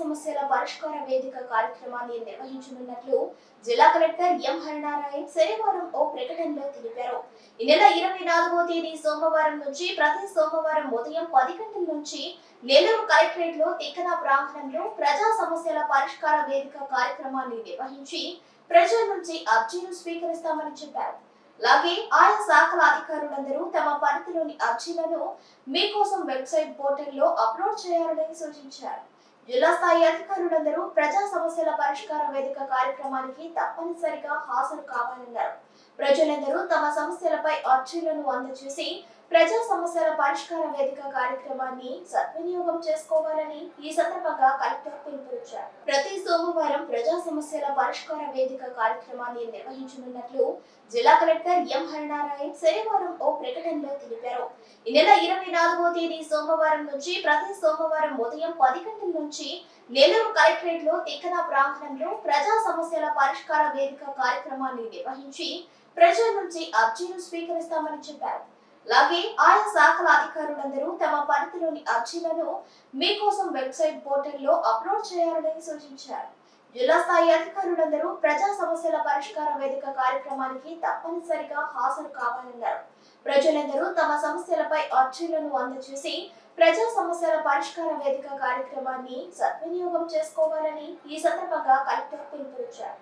సమస్యల పరిష్కార వేదిక కార్యక్రమాన్ని నిర్వహించనున్నట్లు జిల్లా కలెక్టర్ ఎం హరినారాయణ్ శనివారం ఓ ప్రకటనలో తెలిపారు. ఈ నెల ఇరవై నాలుగో తేదీ సోమవారం నుంచి ప్రతి సోమవారం ఉదయం పది గంటల నుంచి నెల్లూరు కలెక్టరేట్లో తిక్కన ప్రాంగణంలో ప్రజా సమస్యల పరిష్కార వేదిక కార్యక్రమాన్ని నిర్వహించి ప్రజల నుంచి అర్జీలు స్వీకరిస్తామని చెప్పారు. అలాగే ఆయా శాఖల అధికారులందరూ తమ పరిధిలోని అర్జీలను మీకోసం వెబ్సైట్ పోర్టల్లో అప్లోడ్ చేయాలని సూచించారు. జిల్లా స్థాయి అధికారులందరూ ప్రజా సమస్యల పరిష్కార వేదిక కార్యక్రమానికి తప్పనిసరిగా హాజరు కావాలన్నారు. ప్రజలందరూ తమ సమస్యలపై అర్జీలను అందజేసి ప్రజా సమస్యల పరిష్కార వేదిక కార్యక్రమాన్ని సద్వినియోగం చేసుకోవాలని ఈ సందర్భంగా కలెక్టర్ పిలుపునిచ్చారు. ప్రతి సోమవారం ప్రజా సమస్యల పరిష్కార వేదిక కార్యక్రమాన్ని నిర్వహించనున్నట్లు జిల్లా కలెక్టర్ ఎం హరినారాయణ్ శనివారం ఓ ప్రకటనలో తెలిపారు. ఈ నెల ఇరవై నాలుగో తేదీ సోమవారం నుంచి ప్రతి సోమవారం ఉదయం పది గంటల నుంచి నెల్లూరు కలెక్టరేట్లో తిక్కన ప్రాంగణంలో ప్రజా సమస్యల పరిష్కార వేదిక కార్యక్రమాన్ని నిర్వహించి ప్రజల నుంచి అర్జీలు స్వీకరిస్తామని చెప్పారు. అలాగే ఆయా శాఖల అధికారులందరూ తమ పరిధిలోని అర్జీలను మీకోసం వెబ్సైట్ పోర్టల్లో అప్లోడ్ చేయాలని సూచించారు. జిల్లా స్థాయి అధికారులందరూ ప్రజా సమస్యల పరిష్కార వేదిక కార్యక్రమానికి తప్పనిసరిగా హాజరు కావాలన్నారు. ప్రజలందరూ తమ సమస్యలపై అర్జీలను అందజేసి ప్రజా సమస్యల పరిష్కార వేదిక కార్యక్రమాన్ని సద్వినియోగం చేసుకోవాలని ఈ సందర్భంగా కలెక్టర్ పిలుపునిచ్చారు.